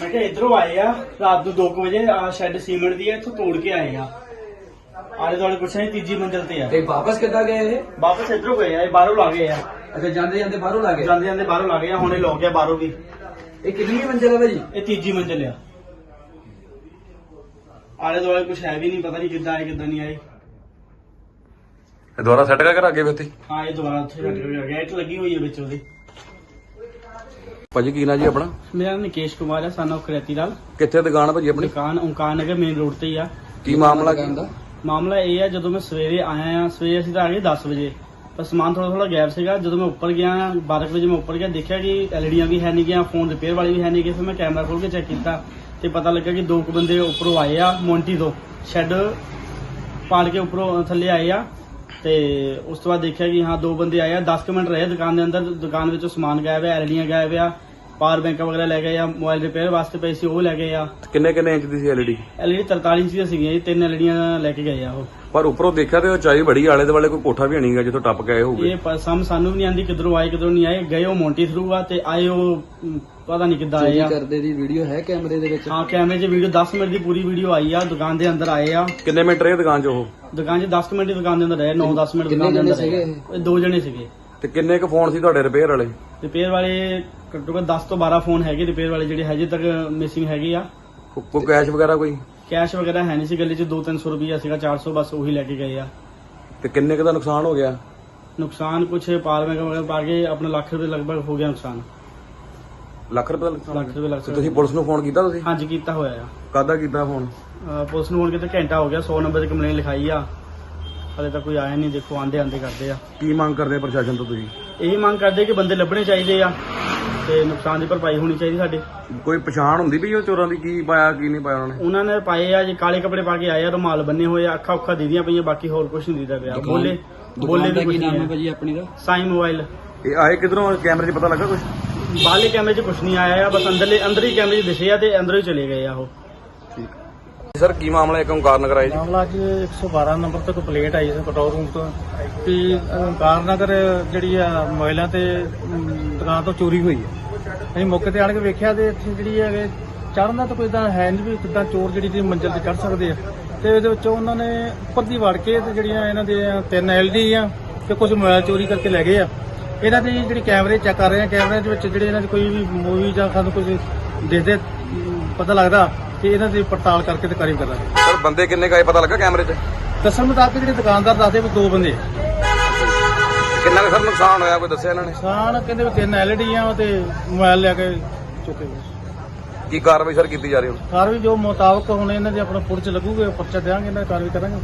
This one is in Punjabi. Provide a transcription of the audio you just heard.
ਮੈਂ ਕਿਹਾ ਇਧਰੋਂ ਆਏ ਆ ਰਾਤ ਨੂੰ 2 ਵਜੇ ਆ ਸ਼ੈੱਡ ਸੀਮੈਂਟ ਦੀ ਆ ਇੱਥੋਂ ਤੋੜ ਕੇ ਆਏ ਆ। ਆਲੇ ਦੁਆਲੇ ਪੁੱਛਿਆ ਸੀ, ਤੀਜੀ ਮੰਜ਼ਲ ਤੇ ਆ। ਤੇ ਵਾਪਸ ਕਿੱਦਾਂ ਗਏ ਇਹ? ਵਾਪਸ ਇਧਰੋਂ ਗਏ ਆ ਇਹ ਬਾਹਰੋਂ ਲਾ ਗਏ ਆ। ਅੱਛਾ ਜਾਂਦੇ ਜਾਂਦੇ ਬਾਹਰੋਂ ਲਾ ਗਏ? ਜਾਂਦੇ ਜਾਂਦੇ ਬਾਹਰੋਂ ਲਾ ਗਏ ਆ ਹੁਣੇ ਲੋਕ ਗਿਆ ਬਾਹਰੋਂ ਵੀ। ਇਹ ਕਿੰਨੀ ਕੁ ਮੰਜ਼ਿਲ ਹੈ ਭਾਜੀ? ਇਹ ਤੀਜੀ ਮੰਜ਼ਲ ਆ। ਆਲੇ ਦੁਆਲੇ ਕੁਝ ਹੈ ਵੀ ਨਹੀਂ ਪਤਾ ਨਹੀਂ ਕਿੱਦਾਂ ਆਏ ਕਿੱਦਾਂ ਨਹੀਂ ਆਏ। ਇਹ ਦੁਬਾਰਾ ਸੈੱਟ ਕਰਕੇ ਅੱਗੇ ਫਿਰ ਹਾਂ ਇਹ ਦੁਬਾਰਾ ਉੱਥੇ ਰੱਖ ਕੇ ਗਿਆ ਇੱਟ ਲੱਗੀ ਹੋਈ ਹੈ ਵਿੱਚ ਉਹਦੇ। ਭਾਜੀ ਕੀ ਨਾਂ ਜੀ ਆਪਣਾ? ਮੇਰਾ ਨਿਕੇਸ਼ ਕੁਮਾਰ ਹੈ ਸਨ ਕਰੇਤੀ ਲਾਲ। ਕਿੱਥੇ ਦੁਕਾਨ ਭਾਜੀ ਆਪਣੀ? ਦੁਕਾਨ ਓਂਕਾਰ ਨਗਰ ਮੇਨ ਰੋਡ ਤੇ ਹੀ ਆ। ਕੀ ਮਾਮਲਾ ਕੀ? ਮਾਮਲਾ ਇਹ ਹੈ ਜਦੋਂ ਮੈਂ ਸਵੇਰੇ ਆਇਆ ਆ ਸਵੇਰੇ ਅਸੀਂ ਤਾਂ ਆ ਗਏ 10 ਵਜੇ। ਪਰ ਸਮਾਨ ਥੋੜਾ ਥੋੜਾ ਗੈਪ ਸੀਗਾ ਜਦੋਂ ਮੈਂ ਉੱਪਰ ਗਿਆ 12 ਕੁ ਵਜੇ ਮੈਂ ਉੱਪਰ ਗਿਆ ਦੇਖਿਆ ਕਿ ਐਲਈਡੀਆਂ ਵੀ ਹੈ ਨਹੀਂ ਗਿਆ ਫੋਨ ਰਿਪੇਅਰ ਵਾਲੀ ਵੀ ਹੈ ਨਹੀਂ ਗਈ ਫਿਰ ਮੈਂ ਕੈਮਰਾ ਖੋਲ ਕੇ ਚੈੱਕ ਕੀਤਾ ਤੇ ਪਤਾ ਲੱਗਾ ਕਿ ਦੋ ਕੁ ਬੰਦੇ ਉੱਪਰੋਂ ਆਏ ਆ ਮੌਂਟੀ ਤੋਂ। ਸ਼ੈੱਡ ਪਾੜ ਕੇ ਉੱਪਰੋਂ ਥੱਲੇ ਆਏ ਆ। ਤੇ ਉਸ ਤੋਂ ਬਾਅਦ ਦੇਖਿਆ ਕਿ ਹਾਂ ਦੋ ਬੰਦੇ ਆਏ ਆ। 10 ਕੁ ਮਿੰਟ ਰਹੇ ਦੁਕਾਨ ਦੇ ਅੰਦਰ। ਦੁਕਾਨ ਵਿੱਚੋਂ ਸਮਾਨ ਗਾਇਬ ਹੈ ਐਲਈਡੀਆਂ ਗਾਇਬ ਆ। ਪਾਵਰ ਬੈਂਕ ਵਗੈਰਾ ਲੈ ਗਏ ਆ ਮੋਬਾਈਲ ਰਿਪੇਅਰ ਵਾਸਤੇ ਪਏ ਸੀ ਉਹ ਲੈ ਗਏ ਆ। ਕਿੰਨੇ ਕਿੰਨੇ ਇੰਚ ਦੀ ਸੀ ਐਲਈਡੀ ਐਲਈਡੀ 43 ਇੰਚ ਦੀਆਂ ਸੀਗੀਆਂ ਜੀ ਤਿੰਨ ਐਲਈਡੀਆਂ ਲੈ ਕੇ ਗਏ ਆ ਉਹ। ਪਰ ਉੱਪਰੋਂ ਦੇਖਿਆ ਤੇ ਉਚਾਈ ਬੜੀ ਆਲੇ ਦੁਆਲੇ ਕੋਈ ਕੋਠਾ ਵੀ ਨਹੀਂਗਾ ਜਿੱਥੋਂ ਟੱਪ ਕੇ ਆਏ ਹੋਊਗੇ। ਇਹ ਪ- ਸਮ ਸਾਨੂੰ ਵੀ ਨਹੀਂ ਆਂਦੀ ਕਿਧਰੋਂ ਆਏ ਕਿਧਰੋਂ ਨਹੀਂ ਆਏ। ਗਏ ਉਹ ਮੌਂਟੀ ਥਰੂ ਆ ਤੇ ਆਏ ਉਹ ਪਤਾ ਨਹੀਂ ਕਿੱਦਾਂ ਆਏ ਚੋਰੀ ਆ ਕਰਦੇ ਦੀ ਵੀਡੀਓ ਹੈ ਕੈਮਰੇ ਦੇ ਵਿੱਚ? ਹਾਂ ਕੈਮਰੇ 'ਚ ਵੀਡੀਓ 10 ਮਿੰਟ ਦੀ ਪੂਰੀ ਵੀਡੀਓ ਆਈ ਆ ਦੁਕਾਨ ਦੇ ਅੰਦਰ ਆਏ ਆ। ਕਿੰਨੇ ਮਿੰਟ ਰਹੇ ਦੁਕਾਨ 'ਚ ਉਹ? ਦੁਕਾਨ 'ਚ 10 ਮਿੰਟ ਦੀ ਦੁਕਾਨ ਦੇ ਅੰਦਰ ਰਹੇ 9-10 ਮਿੰਟ ਕਿੰਨੇ ਦੁਕਾਨ ਦੇ ਅੰਦਰ ਜਣੇ ਰਹੇ। ਸੀਗੇ ਇਹ? ਦੋ ਜਣੇ ਸੀਗੇ। ਤੇ ਕਿੰਨੇ ਕੁ ਫੋਨ ਸੀ ਤੁਹਾਡੇ ਰਿਪੇਅਰ ਵਾਲੇ? ਰਿਪੇਅਰ ਵਾਲੇ ਘੱਟੋ ਘੱਟ 10 ਤੋਂ 12 ਫੋਨ ਹੈਗੇ ਰਿਪੇਅਰ ਵਾਲੇ ਜਿਹੜੇ ਹਜੇ ਤੱਕ ਮਿਸਿੰਗ ਹੈਗੇ ਆ। ਕੋ- ਕੋਈ ਕੈਸ਼ ਵਗੈਰਾ ਕੋਈ? ਕੈਸ਼ ਵਗੈਰਾ ਹੈ ਨਹੀਂ ਸੀ ਗੱਲੇ 'ਚ 2-300 ਰੁਪਈਆ ਸੀਗਾ 400 ਬਸ ਉਹੀ ਲੈ ਕੇ ਗਏ ਆ। ਤੇ ਕਿੰਨੇ ਕੁ ਦਾ ਨੁਕਸਾਨ ਹੋ ਗਿਆ? ਨੁਕਸਾਨ ਕੁਛ ਪਾਲ ਬੈਂਕ ਵਗੈਰਾ ਪਾ ਕੇ ਆਪਣਾ ਲੱਖ ਰੁਪਏ ਲਗਭਗ ਹੋ ਗਿਆ ਨੁਕਸਾਨ। ਲੱਖ ਰੁਪਏ ਦਾ ਨੁਕਸਾਨ ਲੱਖ ਰੁਪਏ ਲੱਖ ਤੇ ਤੁਸੀਂ ਪੁਲਿਸ ਨੂੰ ਫੋਨ ਕੀਤਾ ਤੁਸੀਂ? ਹਾਂਜੀ ਕੀਤਾ ਹੋਇਆ ਆ। ਕਾਦਾ ਕੀਤਾ ਫੋਨ? ਅਹ ਪੁਲਿਸ ਨੂੰ ਹੁਣ ਕਿਤੇ ਘੰਟਾ ਹੋ ਗਿਆ 100 ਨੰਬਰ ਦੀ ਕੰਪਲੇਨ ਲਿਖਾਈ ਆ। ਹਲੇ ਤੱਕ ਕੋਈ ਆਇਆ ਨਹੀਂ ਦੇਖੋ ਆਂਦੇ ਆਂਦੇ ਕਰਦੇ ਆ। ਕੀ ਮੰਗ ਕਰਦੇ ਆ ਪ੍ਰਸ਼ਾਸਨ ਤੋਂ ਤੁਸੀਂ? ਇਹੀ ਮੰਗ ਕਰਦੇ ਕਿ ਬੰਦੇ ਲੱਭਣੇ ਚਾਹੀਦੇ ਆ। ਤੇ ਨੁਕਸਾਨ ਦੀ ਭਰਪਾਈ ਹੋਣੀ ਚਾਹੀਦੀ ਸਾਡੇ। ਕੋਈ ਪਛਾਣ ਹੁੰਦੀ ਵੀ ਉਹ ਚੋਰਾਂ ਦੀ ਕੀ ਪਾਇਆ ਕੀ ਨਹੀਂ ਪਾਇਆ ਉਹਨਾਂ ਨੇ? ਉਹਨਾਂ ਨੇ ਪਾਏ ਆ ਜੇ ਕਾਲੇ ਕੱਪੜੇ ਪਾ ਕੇ ਆਏ ਆ ਰੁਮਾਲ ਬੰਨੇ ਹੋਏ ਆ ਅੱਖਾਂ ਉੱਖਾਂ ਦੀਦੀਆਂ ਪਈਆਂ ਬਾਕੀ ਹੋਰ ਕੁਝ ਨਹੀਂ ਦੀਦਾ ਪਿਆ ਬੋਲੇ ਬੋਲੇ ਵੀ ਕੁਝ ਕੀ ਨਾਮ ਹੈ ਭਾਜੀ ਆਪਣੀ ਦਾ? ਸਾਈ ਮੋਬਾਈਲ। ਇਹ ਆਏ ਕਿਧਰੋਂ? ਕੈਮਰੇ 'ਚ ਪਤਾ ਲੱਗਾ ਕੁਝ ਬਾਹਰਲੇ ਕੈਮਰੇ 'ਚ ਕੁਝ ਨਹੀਂ ਆਇਆ ਆ ਬਸ ਅੰਦਰਲੇ ਅੰਦਰ ਹੀ ਕੈਮਰੇ 'ਚ ਦਿਸੇ ਆ ਤੇ ਅੰਦਰੋਂ ਹੀ ਚਲੇ ਗਏ ਆ ਉਹ। ਸਰ, ਕੀ ਮਾਮਲਾ ਇੱਕ ਓਂਕਾਰ ਨਗਰ ਆਏ ਜੀ? ਮਾਮਲਾ ਅੱਜ 112 ਨੰਬਰ ਤੋਂ ਕੰਪਲੇਂਟ ਆਈ ਸੀ ਕੰਟਰੋਲ ਰੂਮ ਤੋਂ। ਕਿ ਓਂਕਾਰ ਨਗਰ ਜਿਹੜੀ ਆ ਮੋਬਾਈਲਾਂ ਤੇ ਦੁਕਾਨ ਤੋਂ ਚੋਰੀ ਹੋਈ ਹੈ। ਅਸੀਂ ਮੌਕੇ ਤੇ ਆਣ ਕੇ ਵੇਖਿਆ ਤੇ ਇੱਥੇ ਜਿਹੜੀ ਹੈ ਚੜ੍ਹਨ ਤਾਂ ਕੋਈ ਤਾਂ ਹੈ ਨਹੀਂ ਵੀ ਕਿੱਦਾਂ ਚੋਰ ਜਿਹੜੀ ਦੀ ਮੰਜ਼ਿਲ ਤੇ ਚੜ੍ਹ ਸਕਦੇ ਆ। ਤੇ ਇਹਦੇ ਵਿੱਚੋਂ ਉਹਨਾਂ ਨੇ ਉੱਪਰ ਦੀ ਵੜ ਕੇ ਤੇ ਜਿਹੜੀਆਂ ਇਹਨਾਂ ਦੇ ਤਿੰਨ ਐਲਡੀ ਆ ਤੇ ਕੁਝ ਮੋਬਾਈਲ ਚੋਰੀ ਕਰਕੇ ਲੈ ਗਏ ਆ। ਇਹਨਾਂ ਦੀ ਜਿਹੜੀ ਕੈਮਰੇ ਚੈੱਕ ਕਰ ਰਹੇ ਆ ਕੈਮਰੇ ਦੇ ਵਿੱਚ ਜਿਹੜੇ ਇਹਨਾਂ ਦੀ ਕੋਈ ਵੀ ਮੂਵੀ ਜਾਂ ਸਾਨੂੰ ਕੁਝ ਦੇਖਦੇ ਪਤਾ ਲੱਗਦਾ ਕਿ ਇਹਨਾਂ ਦੀ ਪੜਤਾਲ ਕਰਕੇ ਤੇ ਕਾਰਵਾਈ ਕਰਾਂਗੇ। ਸਰ ਬੰਦੇ ਕਿੰਨੇ ਕਾਏ ਪਤਾ ਲੱਗਾ ਕੈਮਰੇ 'ਚ? ਦੱਸਣ ਮੁਤਾਬਕ ਜਿਹੜੇ ਦੁਕਾਨਦਾਰ ਦੱਸਦੇ ਵੀ ਦੋ ਬੰਦੇ ਕਿੰਨਾ ਕੁ ਸਰ ਨੁਕਸਾਨ ਹੋਇਆ ਕੋਈ ਦੱਸਿਆ ਇਹਨਾਂ ਨੇ? ਸਾਨ ਕਹਿੰਦੇ ਵੀ ਤਿੰਨ ਐਲਡੀ ਆ ਤੇ ਮੋਬਾਈਲ ਲੈ ਕੇ ਚੁੱਕੇ ਗਏ। ਕੀ ਕਾਰਵਾਈ ਸਰ ਕੀਤੀ ਜਾ ਰਹੀ ਹੈ ਕਾਰ ਵੀ ਜੋ ਮੁਤਾਬਕ ਹੁਣ ਇਹਨਾਂ ਦੇ ਆਪਣਾ ਪੁਰਚ ਲੱਗੂਗੇ ਪਰਚਾ ਦੇਵਾਂਗੇ ਇਹਨਾਂ ਦੀ ਕਾਰਵਾਈ ਕਰਾਂਗੇ।